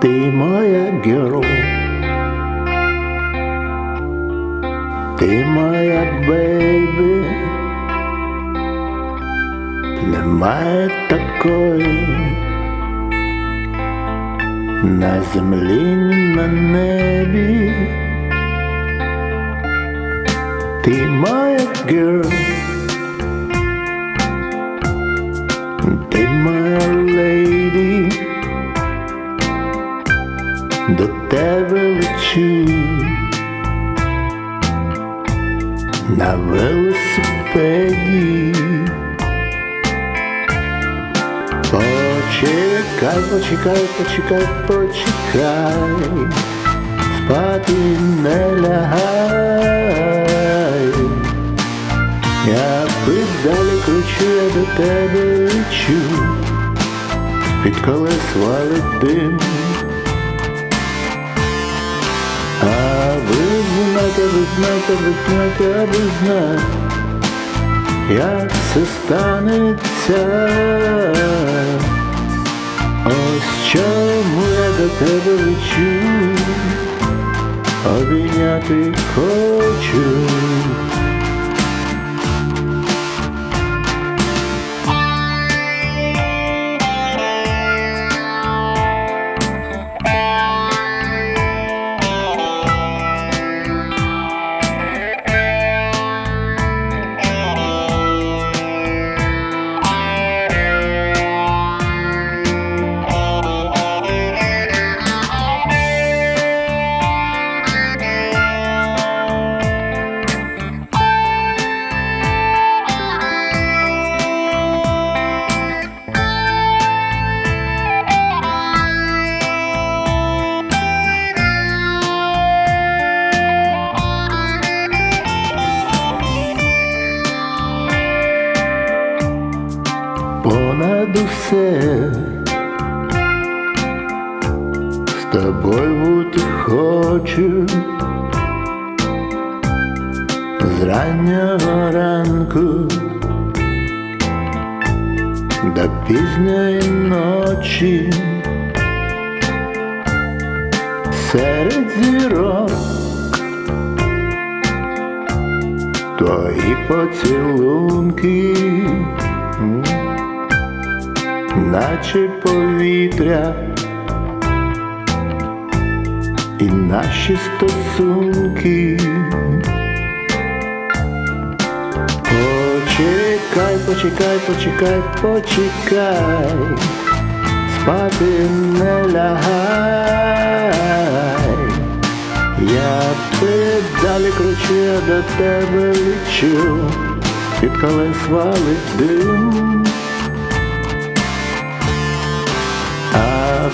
Ти моя герл, ти моя бейбі, немає такої на землі ні на небі. Ти моя герл, ти моя леді, до тебе лечу на велосипеді. Почекай, почекай, почекай, почекай, спати не лягай. Я педалі кручу, я до тебе лечу, під колес валить дим. Знаєте, аби знаєте, аби знаєте, аби ви як це станеться. Ось чому я до тебе лечу, обійняти хочу. Понад усе з тобою хочу. З раннього ранку до пізньої ночі. Серед зірок твої поцілунки. Наче повітря, і наші стосунки. Почекай, почекай, почекай, почекай, спати не лягай. Я педалі кручу, я до тебе лечу, під колес валить дим.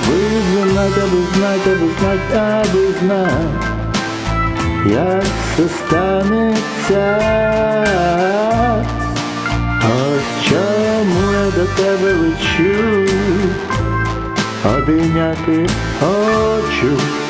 А ви аби знать, аби ви аби а як все станеться. Ось чому я до тебе лечу, обійняти хочу.